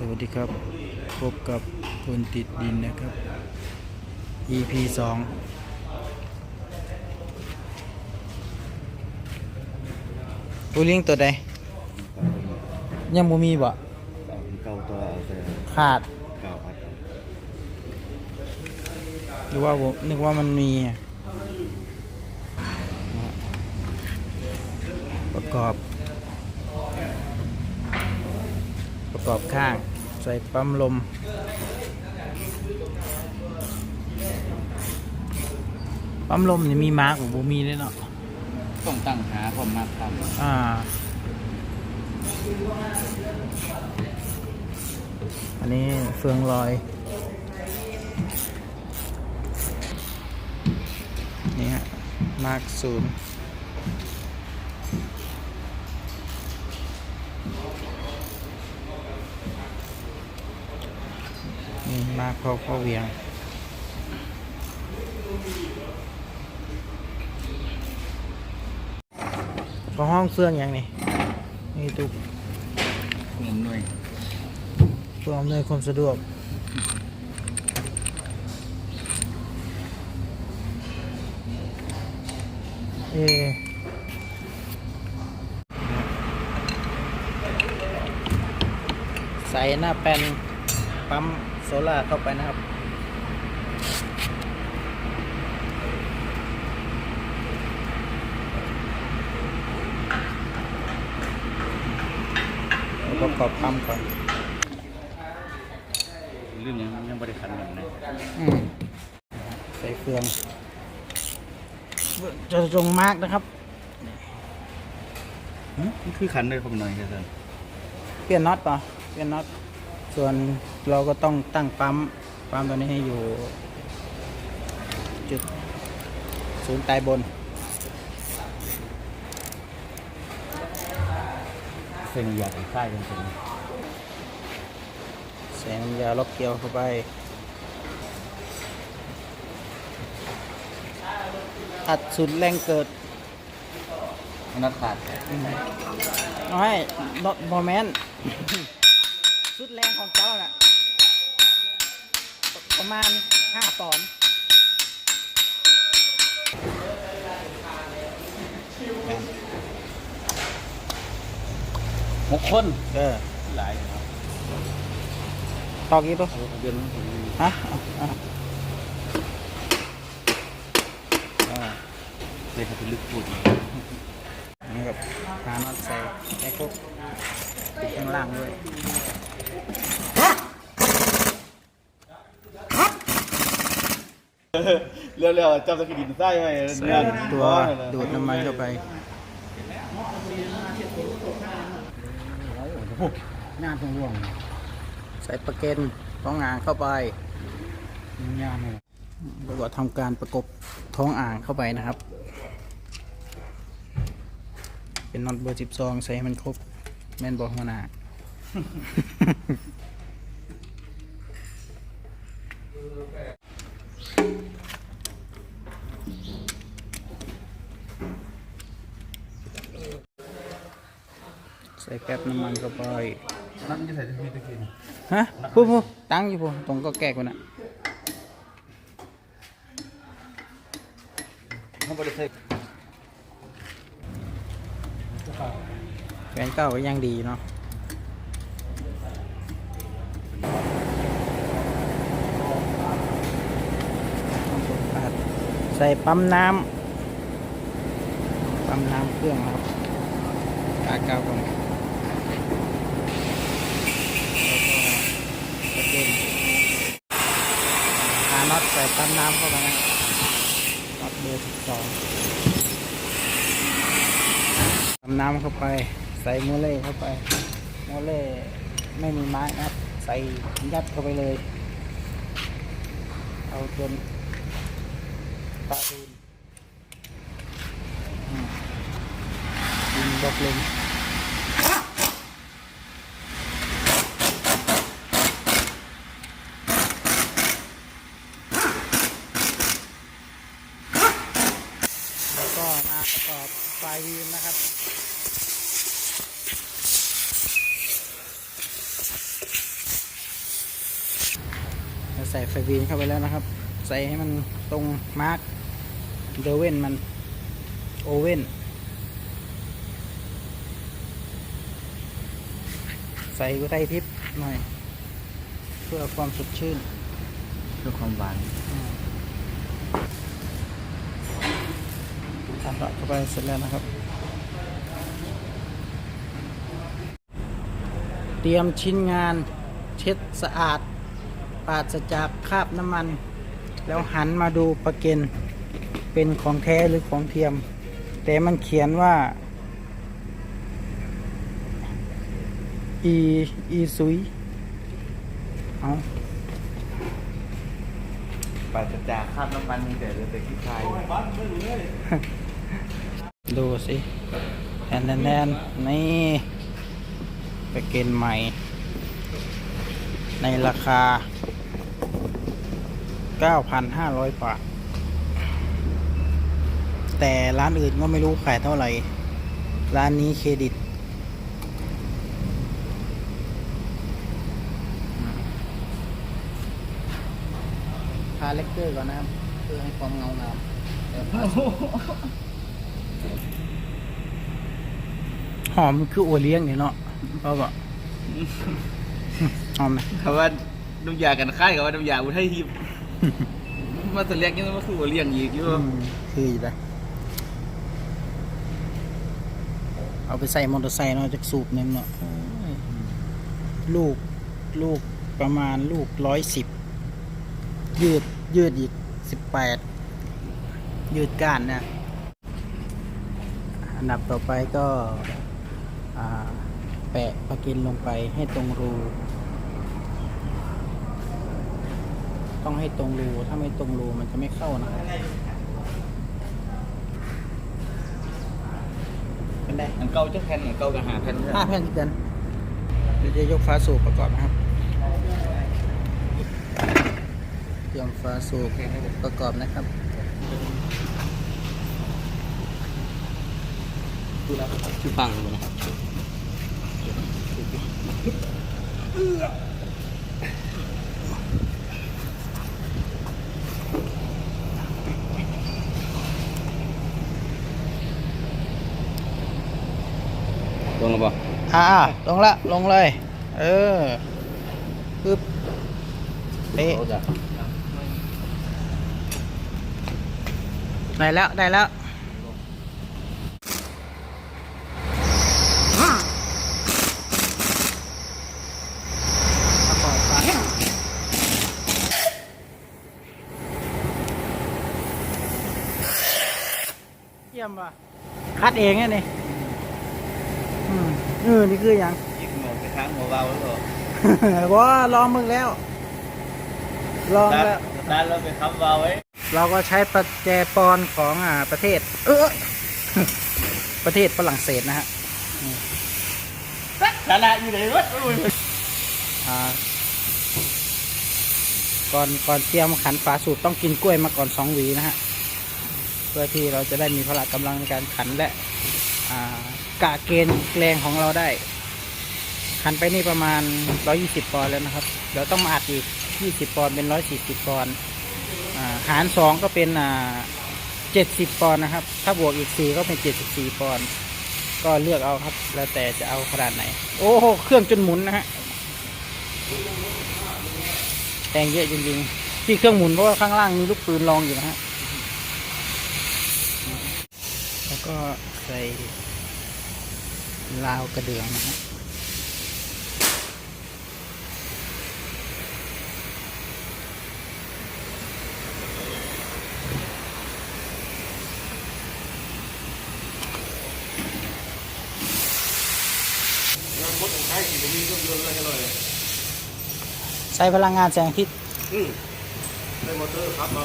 สวัสดีครับ พบกับคนติดดินนะครับ EP สองผู้เลี้ยงตัวใดยังบ่มีบ่เก่าตัวเอาไปขาดเก่าพัดหรือว่าผมนึกว่ามันมีอะประกอบ ประกอบข้าง ส่ปั๊มลม ปั๊มลมนี่มีมาร์กบ่มีเลยเนาะต้องตั้งหาความมาทอ่า อันนี้เฟืองลอย นี่ฮะ มาร์กศูนย์นี่ มาร์กเข้าเข้าเวียง ก็ห้องเฟืองอย่างนี้นี่ตุกำเงินหน่วยเพื่ออำนวยความสะดวกเอใส่หน้าแปนปั๊ม โซล่าร์เข้าไปนะครับแล้วก็กรอบปั๊มก่อนเรื่องยังยังบริคันเหมือนนะอืมใส่เฟืองจะจงมากนะครับ นี่คือคันเลยผมหน่อยแค่นั้นเปลี่ยนน็อตป่ะเปลี่ยนน็อตส่วน เราก็ต้องตั้งปั๊มปั๊มตัวนี้ให้อยู่ จุดศูนย์ตายบน เส้นยาวใต้กันเป็นแสงยาวล็อกเกลียวเข้าไปอัดสุดแรงเกิดนัดขาดน้อยนอตบอแมนสุดแรงของเจ้าน่ะ ประมาณห้าปอนด์หกคนเออหลายครับตอกอีกตัวเดือนฮะเอาเอาเอาเลยครับเป็นลึกพูดนี่ครับพาน็อตใส่ไอ้พวกติดข้างล่างด้วย เร็วๆจับตะกี้ดินใต้ให้ใส่ตัวดูดน้ำมันเข้าไปนต้องร่วงใส่ประเก็นท้องอ่างเข้าไปงานเลยแล้วก็ทำการประกบท้องอ่างเข้าไปนะครับ เป็นน็อตเบอร์สิบสองใส่ให้มันครบแม่นบอกหัวหน้า แป๊บน้ำมันเข้าไปนั่นจะใส่ตะกี้ตะกี้ฮะพูดพูดตั้งอยู่พูตรงก็แก่กว่าน่ะเขาบริเทคแฟนเก่าก็ยังดีเนาะใส่ปั๊มน้ำปั๊มน้ำเครื่องนะครับกาเก้าก่อน แล้นหาน็อตใส่ปั๊มน้ำเข้าไปนะน็อตเบอร์สิบสองปั๊มน้ำเข้าไป ใส่โมเล่เข้าไปโมเล่ไม่มีไม้นะใส่ยัดเข้าไปเลย เอาจนปลาดูนดินบล็อกลงแล้วก็มาประกอบปลาย วีนนะครับปส่ไฟวีนเข้าไปแล้วนะครับ ใส่ให้มันตรงมาร์กเดเว่นมันโอเว่นใส่กุไทยทิพย์หน่อย เพื่อความสดชื่น เพื่อความหวาน ตัดดอกเข้าไปเสร็จแล้วนะครับ เตรียมชิ้นงานเช็ดสะอาด ปราศจากคราบน้ำมัน แล้วหันมาดูประเก็นเป็นของแท้หรือของเทียม แต่มันเขียนว่า อีอีซุยเอาปราศจากคราบน้ำมันมีแต่เหลือแต่ขี้คาย ดูสิแอนแนแอนนี่ไปเก็นใหม่ ในราคา 9,500 บาท แต่ร้านอื่นก็ไม่รู้ขายเท่าไหร่ ร้านนี้เครดิต ทาเล็กเกอร์ก่อนนะครับ เพื่อให้ความเงางามเดี๋ยวทา หอมคือโอเลี้ยงเนี่ยเนาะเพราะว่าหอมนะคำว่าน้ำยากันค่ายกับว่าน้ำยาอุทัยทิพย์มาตัวเรียกยังมาคือว่าเลี้ยงอีกอยู่อืมคืออยู่เลยเอาไปใส่มอเตอร์ไซค์เนาะจากสูบหนึงเนาะโอ้ยลูกลูกประมาณลูกร้อยสิบยืดยืดอีกสิบแปดยืดก้านนะ อันดับต่อไปก็อ่าแปะปากกินลงไปให้ตรงรู ต้องให้ตรงรู ถ้าไม่ตรงรูมันจะไม่เข้านะครับเป็นไงอันเก่าจะแผ่นอันเก่ากับหาแผ่นห้าแผ่นติดกันเดี๋ยวจะยกฟ้าสูบประกอบนะครับเตรียมฟ้าสูบประกอบนะครับ ชื่อฟังเลยนะตรงหรือเปล่าอ่าลงละ ลงเลย เออปึ๊บเป๊ะได้แล้ว ได้แล้ว ประกอบกันเยี่ยมว่ะคัดเองไงนี่อืมเออนี่คืออย่างยิงหมดไปทางหัวเบาแล้วเหรอว่าลองมึงแล้ว ลองด้านแล้วด้านเราไปทำเบาไว้เราก็ใช้ประแจปอนของอ่าประเทศ เออประเทศฝรั่งเศสนะฮะดาราอยู่ไหนวะอ่าก่อนก่อนเตรียมขันฝาสูบต้องกินกล้วยมาก่อนสองหวีนะฮะ เพื่อที่เราจะได้มีพละกำลังในการขันและกะเกณฑ์แรงของเราได้ ขันไปนี่ประมาณ 120ปอนด์แล้วนะครับ เดี๋ยวต้องมาอัดอีก 20ปอนด์เป็น 140ปอนด์อ่าหาร 2 ก็เป็น70ปอนด์นะครับ ถ้าบวกอีก 4 ก็เป็น 74ปอนด์ก็เลือกเอาครับ แล้วแต่จะเอาขนาดไหน โอ้โหเครื่องจนหมุนนะฮะแรงเยอะจริงๆ ที่เครื่องหมุนเพราะว่าข้างล่างมีลูกปืนรองอยู่นะฮะ แล้ว ก็ใส่ลาวกระเดื่องนะฮะใช้พลังงานแสงอาทิตย์ได้มอเตอร์ครับเรา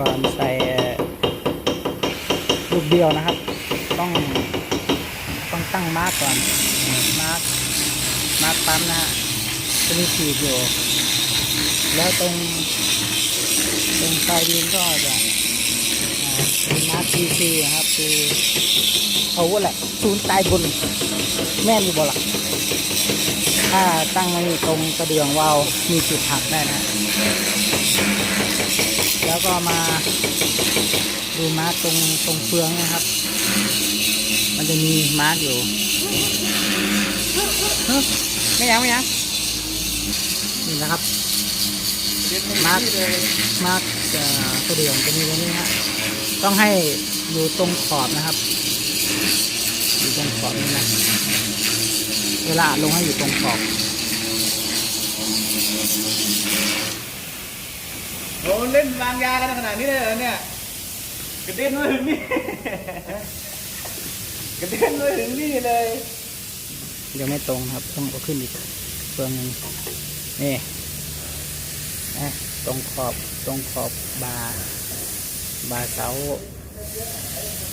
ก่อนใส่ลูกเดียวนะครับ ต้องต้องตั้งมาร์กก่อนมาร์กมาร์กปั๊มนะฮะจะมีขีดอยู่ แล้วตรงตรงปลายดินก็จะเป็นมาร์กทีซีนะครับคือเอาว่าแหละศูนย์ตายบนแม่นอยู่บล่ะถ้าตั้งไว้ตรงกระเดื่องวาวมีจุดหักได้นะ แล้วก็มาดูมาร์กตรงตรงเฟืองนะครับ มันจะมีมาร์กอยู่ไม่ยังไม่ยังนี่นะครับมาร์กมาร์กจะกระเดื่องจะมีตรงนี้ฮะต้องให้อยู่ตรงขอบนะครับ อยู่ตรงขอบนี่นะเวลาลงให้อยู่ตรงขอบ โอ้เล่นวางยากันขนาดนี้เลยเหรอเนี่ย กระเด็นมาถึงนี่ กระเด็นมาถึงนี่เลยเดี๋ยวไม่ตรงครับ ต้องเอาขึ้นอีกเฟืองหนึงนี่นะตรงขอบตรงขอบบาบาเสา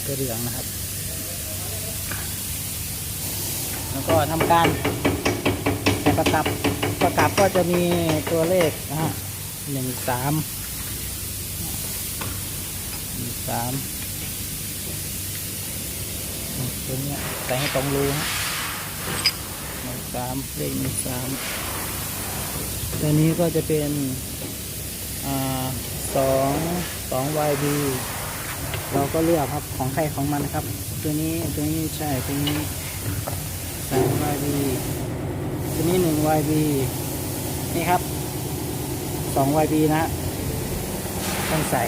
กระเดื่องนะครับ แล้วก็ทำการประกับประกับก็จะมีตัวเลขนะฮะหนึ่งสาม สามตัวนี้ใส่ให้ตรงรูฮะหนึ่งสามเลขหนึ่งสามตัวนี้ก็จะเป็นอ่าสองสอง YB เราก็เลือกครับของใครของมันครับ ตัวนี้ตัวนี้ใช่ตัวนี้สาม YB ตัวนี้หนึ่ง YB นี่ครับสอง YB นะต้องใส่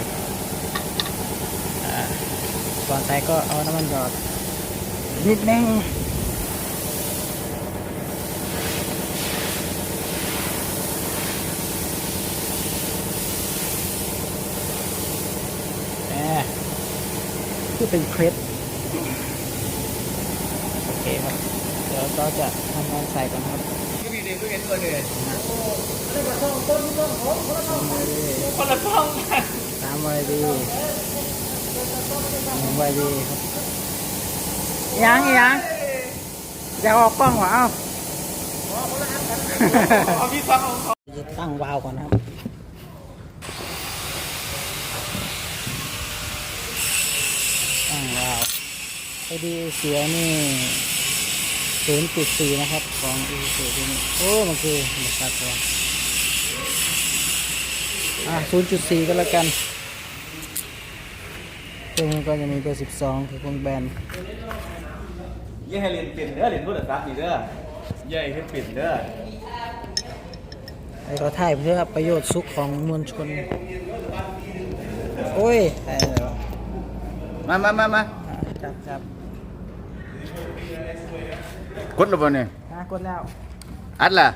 ก่อนใส่ก็เอาน้ำมันหยอดนิดนึงแหมคือเป็นเคล็ดโอเคครับ เดี๋ยวก็จะทำการใส่ก่อนครับก็มีเด็กก็เห็นตัวเนี่ยสามไวดีคนละช่องกันสามไวดีหนึ่ง ไวดีครับยังยังอยากออกกล้องวะเอ้าเอาพี่ฟังของเขาจะตั้งวาล์วก่อนนะครับตั้งวาล์วพอดีเสียนี่ศูนย์จุดสี่นะครับ ของอีสูตัวนี้โอ้มันคือมันคาตัวอะศูนย์จุดสี่ก็แล้วกัน ตัวนี้ก็จะมีเบอร์สิบสองคือพวงแบนยี่ให้เรียนเปลี่ยนเด้อเรียนพูดแต่ซักดีเด้อยี่ให้เปลี่ยนเด้อไอ้เราถ่ายเพื่อประโยชน์สุขของมวลชน โอ้ยถ่ายอะไรวะมามามามาอะจับจับกดหรือเปล่าเนี่ยนะกดแล้วอัดล่ะ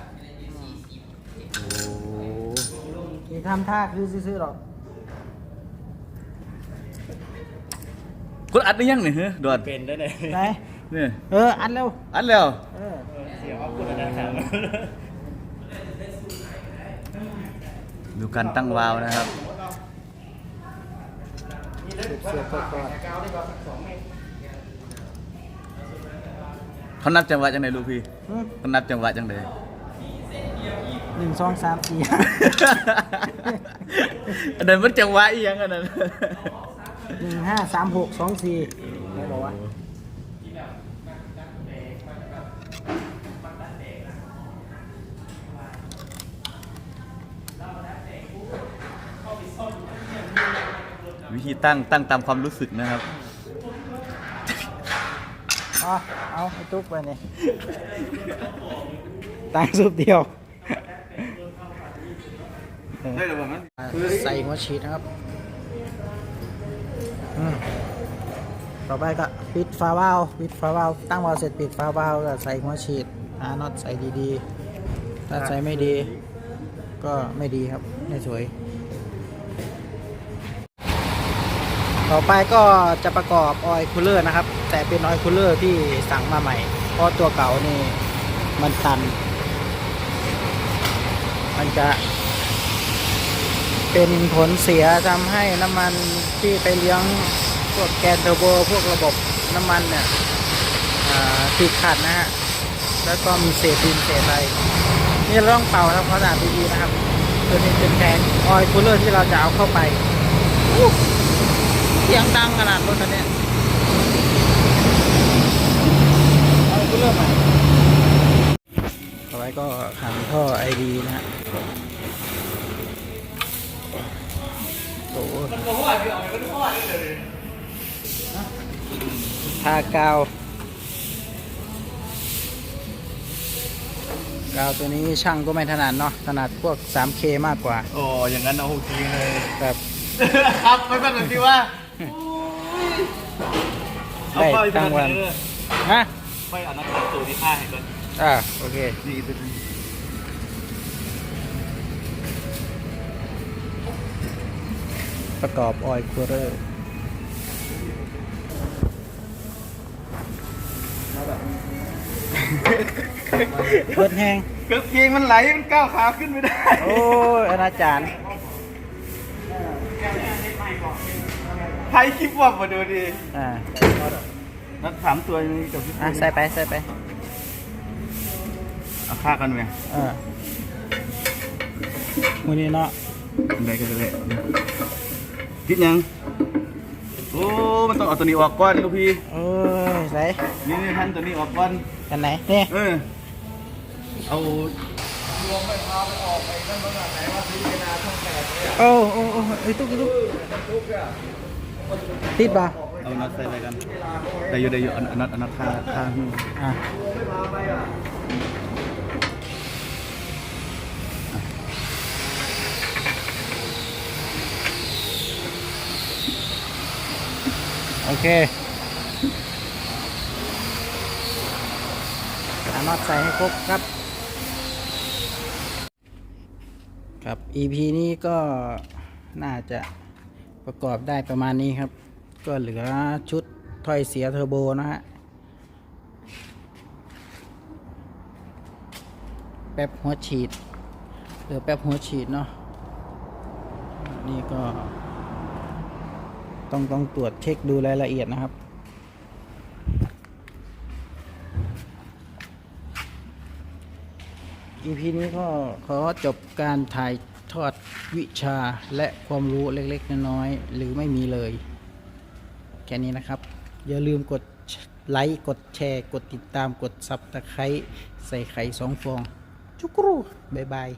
ที่ทำท่าคือซื้อๆหรอก กดอัดได้ยังเนี่ยเฮ้ยด่วนเป็นได้เลยไหนเนี่ยเออ อัดเร็วอัดแล้วเออเสียว่าคุณนะครับดูการตั้งวาล์วนะครับเสียบก่อนก่อนเขานับจังหวะจังไหนลูกพี่อืมเขานับจังหวะจังไหนหนึ่งสองสามสี่อันนั้นมันจังหวะอีหยังอันนั้น หนึ่งห้าสามหกสองสี่ไม่บอกว่าวิธีตั้งตั้งตามความรู้สึกนะครับ อ๋อเอาไอ้ตุ๊กไปเนี่ยตั้งสูบเดียว ได้หรือเปล่ามันใส่หัวฉีดนะครับอืม ต่อไปก็ปิดฝาเบาลปิดฝาเบาลตั้งวาลเสร็จปิดฝาเบาลก็ใส่หัวฉีดหาน็อตใส่ดีๆ ถ้าใส่ไม่ดี ก็ไม่ดีครับ ไม่สวย ต่อไปก็จะประกอบออยล์คูลเลอร์นะครับ แต่เป็นออยล์คูลเลอร์ที่สั่งมาใหม่ เพราะตัวเก่านี่มันตัน มันจะเป็นผลเสียทำให้น้ำมัน ที่ไปเลี้ยงพวกแกนเทอร์โบพวกระบบน้ำมันเนี่ยติดขัดนะฮะ แล้วก็มีเศษดินเศษอะไรนี่เราต้องเป่าทำความสะอาดดีๆนะครับตัวนี้เป็นแทนออยล์คูลเลอร์ที่เราจะเอาเข้าไปเสียงดังขนาดรถคันนี้ยออยล์คูลเลอร์ใหม่ต่อไปก็ขันท่อไอดีนะฮะ โอ้โหทากาว กาวตัวนี้ช่างก็ไม่ถนัดเนาะ ถนัดพวก 3K มากกว่า โอ้อย่างนั้นเอาจริงเลยแบบครับไม่เป็นแบบที่ว่าเอาได้ไปตั้งวันเลยฮะไม่เอานักตัวที่ฆ่าให้ก่อนอ่า โอเคนี่ตัวนี้ ประกอบออยล์คูลเลอร์เปิดแห้งเกือบเกงมันไหลมันก้าวขาขึ้นไม่ได้ โอ้ยอนาจารย์ใครคลิปว่ามาดูดิอ่านัดสามตัวนี้กับพี่อะใส่ไปใส่ไปเอาฆ่ากันไหมเออมือนี้เนาะได้ก็ได้ คิดยัง โอ้ มันต้องเอาตัวนี้ออกก่อนลูกพี่เอ้ยใส่นี่นี่ท่านตัวนี้ออกก่อนกันไหนนี่เออเอาโอ้โอ้โอ้ไอ้ยตุ๊กตุ๊กติดป่ะเอานัดใส่อะไรกันได้อยู่ได้อยู่อันอันนัดอันนัดฆ่าฆ่าหิ้วอะ เคอาน็อตใส่ให้ครบครับ ครับ EP นี้ก็น่าจะประกอบได้ประมาณนี้ครับ ก็เหลือชุดถ้อยเสียเทอร์โบนะฮะ แป๊บหัวฉีด เหลือแป๊บหัวฉีดเนาะนี่ก็ ต้องต้องตรวจเช็คดูรายละเอียดนะครับ EP นี้ก็ขอจบการถ่ายทอดวิชาและความรู้เล็กๆ น้อยๆหรือไม่มีเลย แค่นี้นะครับ อย่าลืมกดไลค์ กดแชร์ กดติดตามกดซับตะไคร้ใส่ไข่สองฟอง จุกรูบ๊ายบาย